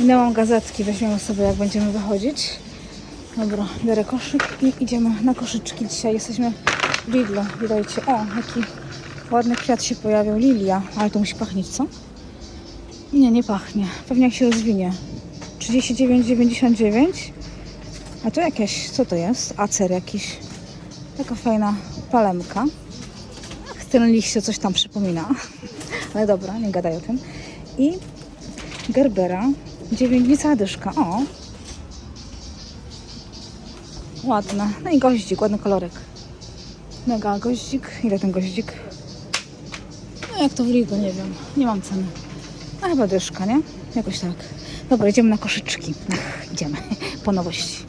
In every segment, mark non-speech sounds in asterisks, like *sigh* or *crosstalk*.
Minęłam gazetki, weźmiemy sobie jak będziemy wychodzić. Dobra, biorę koszyk i idziemy na koszyczki. Dzisiaj jesteśmy w Lidlu. Widajcie, o, jaki ładny kwiat się pojawił. Lilia, ale to musi pachnieć, co? Nie, nie pachnie. Pewnie jak się rozwinie. 39,99. A to jakieś, co to jest? Acer jakiś. Taka fajna palemka. Ach, ten liście coś tam przypomina. *laughs* Ale dobra, nie gadaj o tym. I Gerbera. Dziewiętnica dyszka. O. Ładne. No i goździk, ładny kolorek. Mega goździk. Ile ten goździk? No jak to w Lidlu, nie wiem. Nie mam ceny. A chyba dyszka, nie? Jakoś tak. Dobra, idziemy na koszyczki. Ach, idziemy. Po nowości.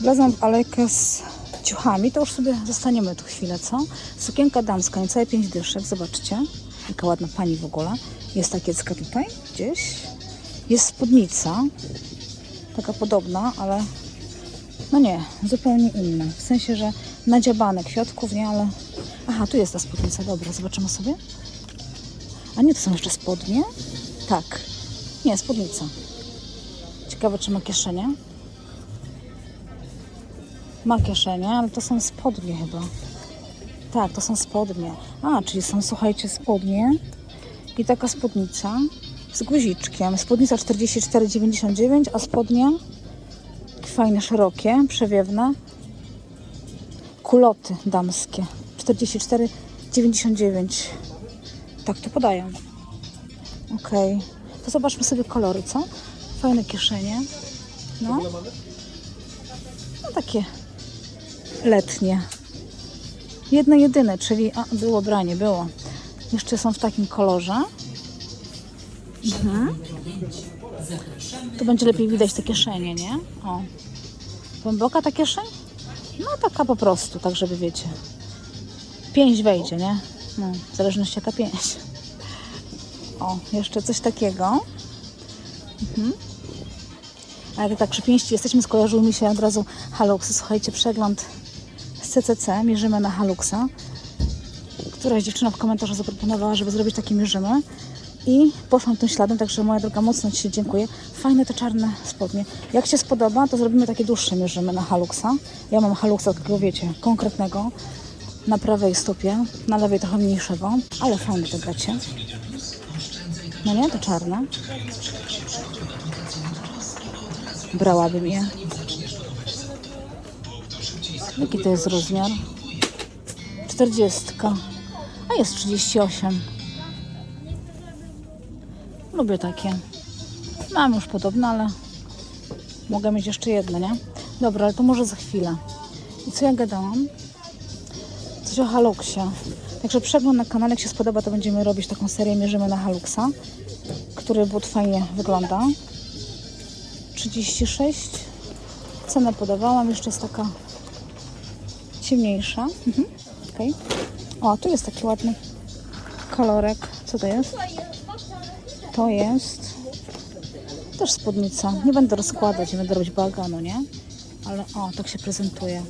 Wlazłam w alejkę z ciuchami, to już sobie zostaniemy tu chwilę, co? Sukienka damska, niecałe 5 dyszek, zobaczcie. Jaka ładna pani w ogóle. Jest takiecka tutaj, gdzieś. Jest spódnica, taka podobna, ale no nie, zupełnie inna. W sensie, że nadziabane kwiatków, nie, ale... Aha, tu jest ta spódnica, dobra, zobaczymy sobie. A nie, to są jeszcze spodnie? Tak. Nie, spódnica. Ciekawe, czy ma kieszenie. Ma kieszenie, ale to są spodnie chyba. Tak, to są spodnie. A, czyli są, słuchajcie, spodnie i taka spódnica z guziczkiem. Spódnica 44,99, a spodnie fajne, szerokie, przewiewne. Kuloty damskie 44,99. Tak tu podają. Okej. To zobaczmy sobie kolory, co? Fajne kieszenie. No. No takie letnie. Jedno jedyne, czyli a, było branie, było. Jeszcze są w takim kolorze. Mhm. Tu będzie lepiej widać te kieszenie, nie? O. Głęboka ta kieszeń? No taka po prostu, tak żeby wiecie. Pięć wejdzie, nie? No, w zależności jaka pięć. O, jeszcze coś takiego. Mhm. A jak tak przy pięści jesteśmy, skojarzyły mi się od razu haluksy. Słuchajcie, przegląd z CCC, mierzymy na haluxa. Któraś dziewczyna w komentarzu zaproponowała, żeby zrobić takie mierzymy. I poszłam tym śladem, także moja droga, mocno Ci dziękuję. Fajne te czarne spodnie. Jak się spodoba, to zrobimy takie dłuższe mierzymy na haluxa. Ja mam haluxa takiego, wiecie, konkretnego. Na prawej stopie, na lewej trochę mniejszego, ale fajne te gacie. No nie, te czarne. Brałabym je. Jaki to jest rozmiar? 40. A jest 38. Lubię takie. Mam już podobne, ale mogę mieć jeszcze jedno, nie? Dobra, ale to może za chwilę. I co ja gadałam? Coś o Haluxie. Także przegląd na kanale, jak się spodoba, to będziemy robić taką serię Mierzymy na Haluxa, który but fajnie wygląda. 36. Cenę podawałam, jeszcze jest taka ciemniejsza. Mhm. Okay. O, tu jest taki ładny kolorek. Co to jest? To jest też spódnica. Nie będę rozkładać, nie będę robić bałaganu, nie? Ale o, tak się prezentuje.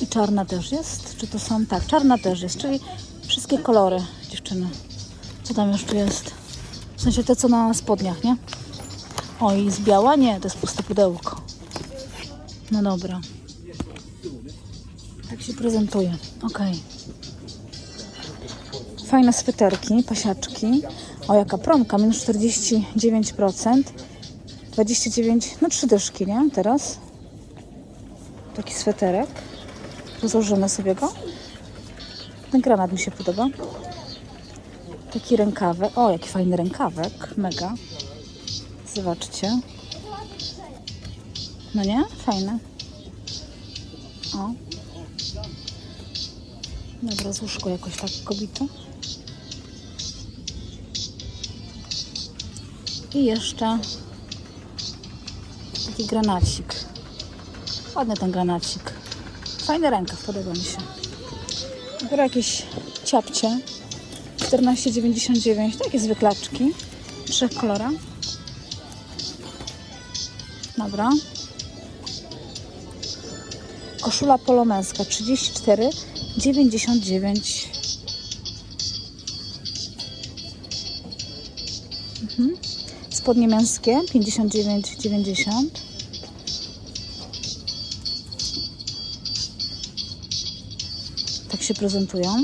I czarna też jest? Czy to są? Tak, czarna też jest, czyli wszystkie kolory, dziewczyny. Co tam jeszcze jest? W sensie te, co na spodniach, nie? O, i z biała? Nie, to jest puste pudełko. No dobra. Tak się prezentuje. Okej. Fajne sweterki, pasiaczki. O, jaka promka, minus 49%. 29, no trzy dyszki, nie? Teraz. Taki sweterek. Rozłożymy sobie go. Ten granat mi się podoba. Taki rękawek. O, jaki fajny rękawek. Mega. Zobaczcie. No nie? Fajne. O. Dobra, złóż go jakoś tak kobito. I jeszcze taki granacik. Ładny ten granacik. Fajny rękaw, podoba mi się. Biorę jakieś ciapcie. 14,99. Takie zwyklaczki. W trzech kolorach. Dobra. Koszula polomęska 34,99. Mhm. Spodnie męskie 59,90. Tak się prezentują.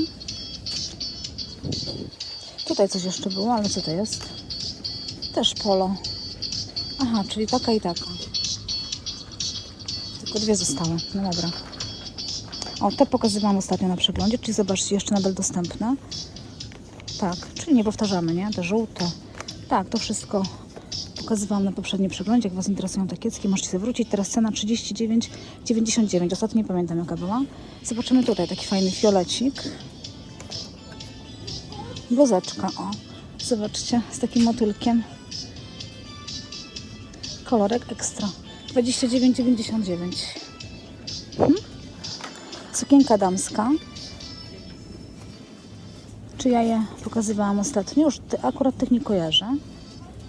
Tutaj coś jeszcze było, ale co to jest? Też polo. Aha, czyli taka i taka. Tylko dwie zostały. No dobra. O, te pokazywałam ostatnio na przeglądzie, czyli zobaczcie, jeszcze nadal dostępne. Tak, czyli nie powtarzamy, nie? Te żółte. Tak, to wszystko pokazywałam na poprzednim przeglądzie. Jak Was interesują te kiecki, możecie sobie wrócić. Teraz cena 39,99. Ostatnio nie pamiętam jaka była. Zobaczymy tutaj taki fajny fiolecik. Bluzeczka, o. Zobaczcie, z takim motylkiem. Kolorek ekstra. 29,99. Mhm. Sukienka damska. Czy ja je pokazywałam ostatnio? Już ty, akurat tych nie kojarzę.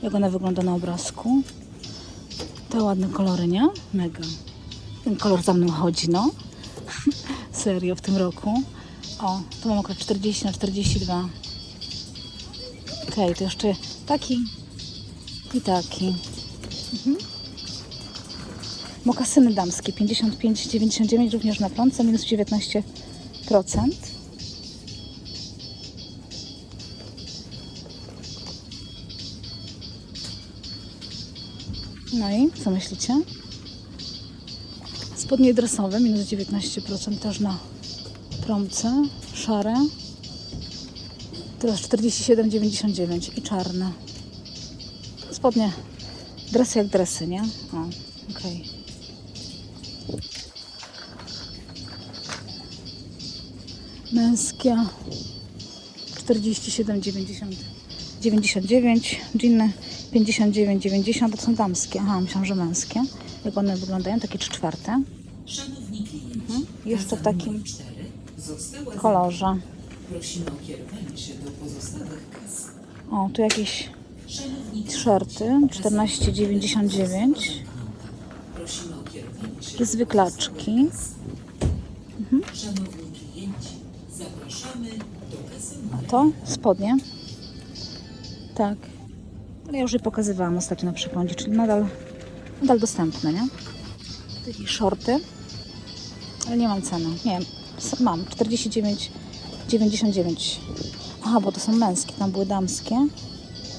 Jak ona wygląda na obrazku. Te ładne kolory, nie? Mega. Ten kolor za mną chodzi, no. *laughs* Serio, w tym roku. O, tu mam akurat 40 na 42. Okej, to jeszcze taki i taki. Mhm. Mokasyny damskie 55,99 również na prądce, minus 19%. No i co myślicie? Spodnie dresowe minus 19% też na promce, szare. Teraz 47,99 i czarne. Spodnie dresy jak dresy, nie? O, okej. Męskie 47,90 99, dżiny 59,90 to są damskie. Aha, myślałam, że męskie. Jak one wyglądają, takie trzy czwarte. Mhm. Jeszcze w takim kolorze. O tu jakieś shorty 14,99. prosimy o kierowanie się Takie zwyklaczki. Szanowni klienci, zapraszamy do kasy A to spodnie. Tak. Ale ja już je pokazywałam ostatnio na przeglądzie, czyli nadal, nadal dostępne, nie? Takie shorty. Ale nie mam ceny. Nie, mam 49,99. Aha, bo to są męskie, tam były damskie.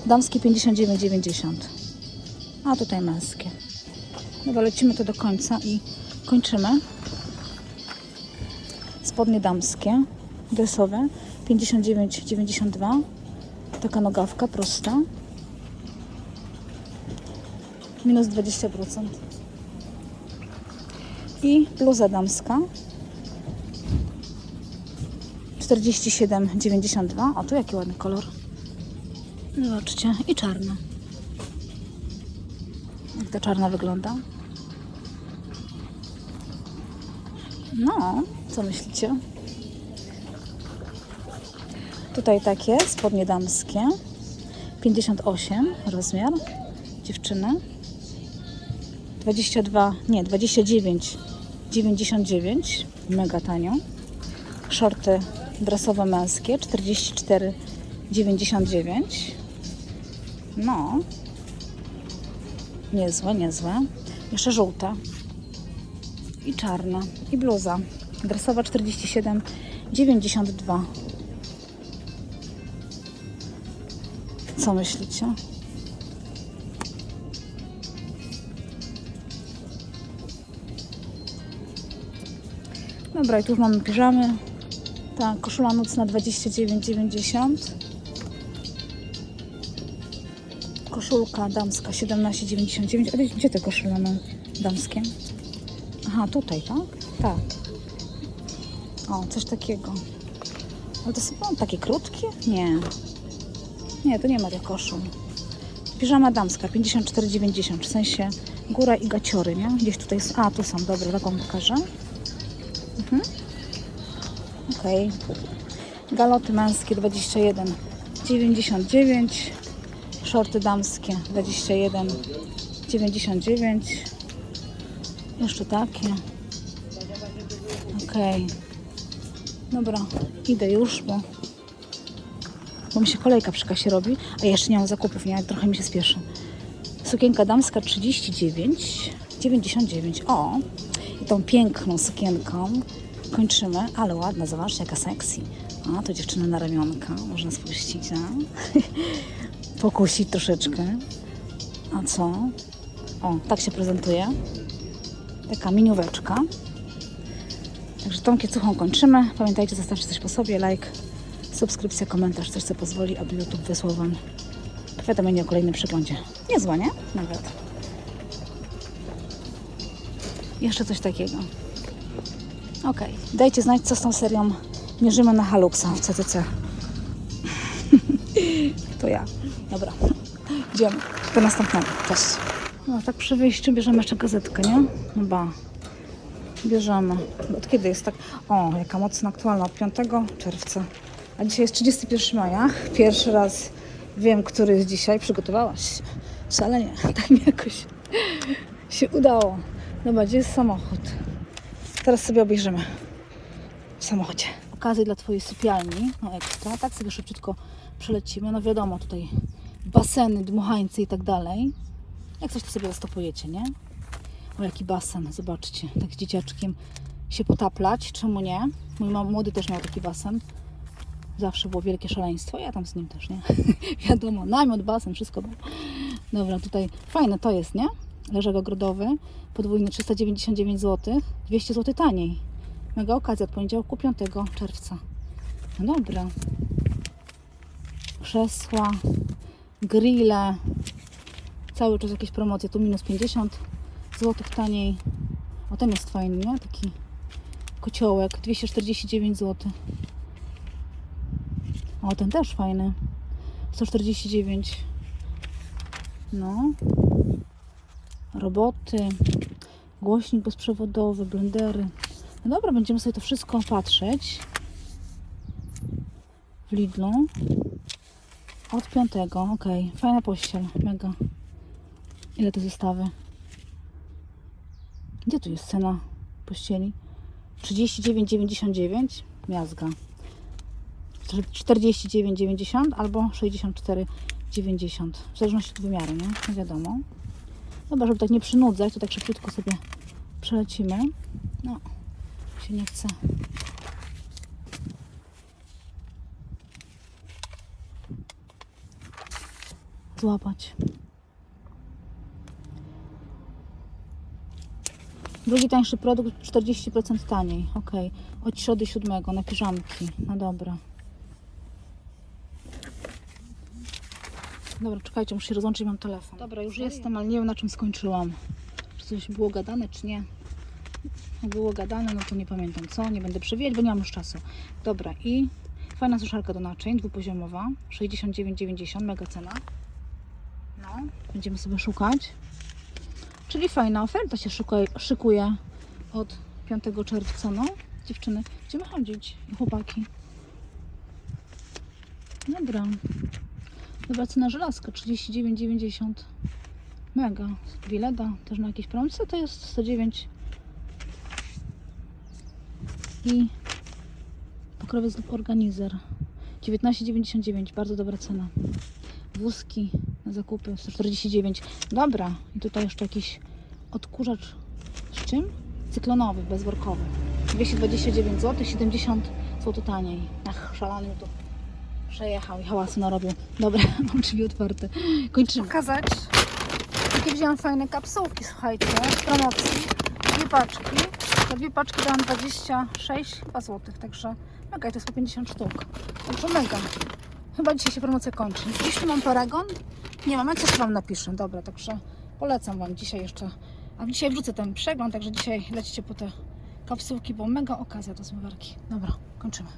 Damskie 59,90. A tutaj męskie. Dobra, lecimy to do końca i kończymy. Spodnie damskie, dresowe, 59,92. Taka nogawka prosta. Minus 20%. I bluza damska. 47,92. A tu jaki ładny kolor. Zobaczcie. I czarna. Jak ta czarna wygląda? No, co myślicie? Tutaj takie spodnie damskie. 58 rozmiar dziewczyny. 22, nie, 29, 99, mega tanio. Shorty dresowe męskie 44, 99. No, niezłe, niezłe. Jeszcze żółte i czarna i bluza dresowa 47, 92. Co myślicie? Dobra, i tu już mamy piżamy. Tak, koszula nocna 29,90. Koszulka damska 17,99. A gdzie te koszule mamy damskie? Aha, tutaj, tak? Tak. O, coś takiego. Ale to są takie krótkie? Nie. Nie, to nie ma tych koszul. Piżama damska 54,90. W sensie góra i gaciory, nie? Gdzieś tutaj. A, tu są, dobra, taką pokażę. Mhm. Okej. Galoty męskie 21,99. Shorty damskie 21,99. Jeszcze takie. Okej. Dobra, idę już, bo bo mi się kolejka przy kasie robi, a jeszcze nie mam zakupów, nie? Trochę mi się spieszy. Sukienka damska 39, 99. O! Tą piękną sukienką kończymy, ale ładna, zobaczcie jaka sexy. A, to dziewczyna na ramionka, można spuścić, no. *laughs* Pokusić troszeczkę. A co? O, tak się prezentuje. Taka minióweczka. Także tą kiecuchą kończymy. Pamiętajcie, zostawcie coś po sobie, like, subskrypcja, komentarz, coś co pozwoli, aby YouTube wysłał Wam powiadomienie o kolejnym przeglądzie. Niezła, nie? Nawet. Jeszcze coś takiego. Okej, dajcie znać, co z tą serią mierzymy na Haluxa w CCC. *laughs* to ja. Dobra, idziemy do następnego. Cześć. No, tak przy wyjściu bierzemy jeszcze gazetkę, nie? No ba. Bierzemy. Od kiedy jest tak? O, jaka mocno aktualna. Od 5 czerwca. A dzisiaj jest 31 maja. Pierwszy raz wiem, który jest dzisiaj. Przygotowałaś się. Szalenie. *laughs* Tak mi jakoś się udało. Dobra, gdzie jest samochód? Teraz sobie obejrzymy w samochodzie. Okazję dla Twojej sypialni, no ekstra, tak sobie szybciutko przelecimy. No wiadomo, tutaj baseny, dmuchańce i tak dalej. Jak coś to sobie zastopujecie, nie? O, jaki basen, zobaczcie, tak z dzieciaczkiem się potaplać, czemu nie? Mój mam, młody też miał taki basen. Zawsze było wielkie szaleństwo, ja tam z nim też, nie? *laughs* Wiadomo, namiot, basen, wszystko było. Dobra, tutaj fajne to jest, nie? Leżak ogrodowy, podwójny 399 zł, 200 zł taniej. Mega okazja od poniedziałku 5 czerwca. No dobra. Krzesła, grille, cały czas jakieś promocje, tu minus 50 zł taniej. O ten jest fajny, nie? Taki kociołek, 249 zł. O, ten też fajny. 149. No. Roboty, głośnik bezprzewodowy, blendery. No dobra, będziemy sobie to wszystko patrzeć w Lidlu. Od piątego, ok. Fajna pościel, mega. Ile te zestawy? Gdzie tu jest cena pościeli? 39,99 miazga. 49,90 albo 64,90 w zależności od wymiaru, nie? No wiadomo. Dobra, żeby tak nie przynudzać, to tak szybciutko sobie przelecimy. No, się nie chce. Złapać. Drugi tańszy produkt 40% taniej. Ok. Od środy 7 na piżamki. No dobra. Dobra, czekajcie, muszę się rozłączyć, mam telefon. Dobra, już jestem, ale nie wiem na czym skończyłam. Czy coś było gadane, czy nie. Było gadane, no to nie pamiętam co, nie będę przewijać, bo nie mam już czasu. Dobra, i fajna suszarka do naczyń, dwupoziomowa, 69,90, mega cena. No, będziemy sobie szukać. Czyli fajna oferta się szuka, szykuje od 5 czerwca, no. Dziewczyny, będziemy chodzić, chłopaki. Dobra. Dobra cena żelazka 39,90. Mega. Bileda też na jakieś promce to jest 109. I pokrowiec lub organizer 19,99. Bardzo dobra cena. Wózki na zakupy 149. Dobra. I tutaj jeszcze jakiś odkurzacz z czym? Cyklonowy, bezworkowy. 229 zł, 70 zł taniej. Ach, szalony mi tu przejechał i hałasu narobił. Dobra, *laughs* mam drzwi otwarte. Kończymy. Pokazać, jakie wziąłam fajne kapsułki, słuchajcie, w promocji. Dwie paczki. Te dwie paczki dałam 26 chyba złotych, także mega, to jest po 50 sztuk. Także mega. Chyba dzisiaj się promocja kończy. Jeśli mam paragon, nie mam, jak coś Wam napiszę. Dobra, także polecam Wam dzisiaj jeszcze. A dzisiaj wrzucę ten przegląd, także dzisiaj lecicie po te kapsułki, bo mega okazja do zmywarki. Dobra, kończymy.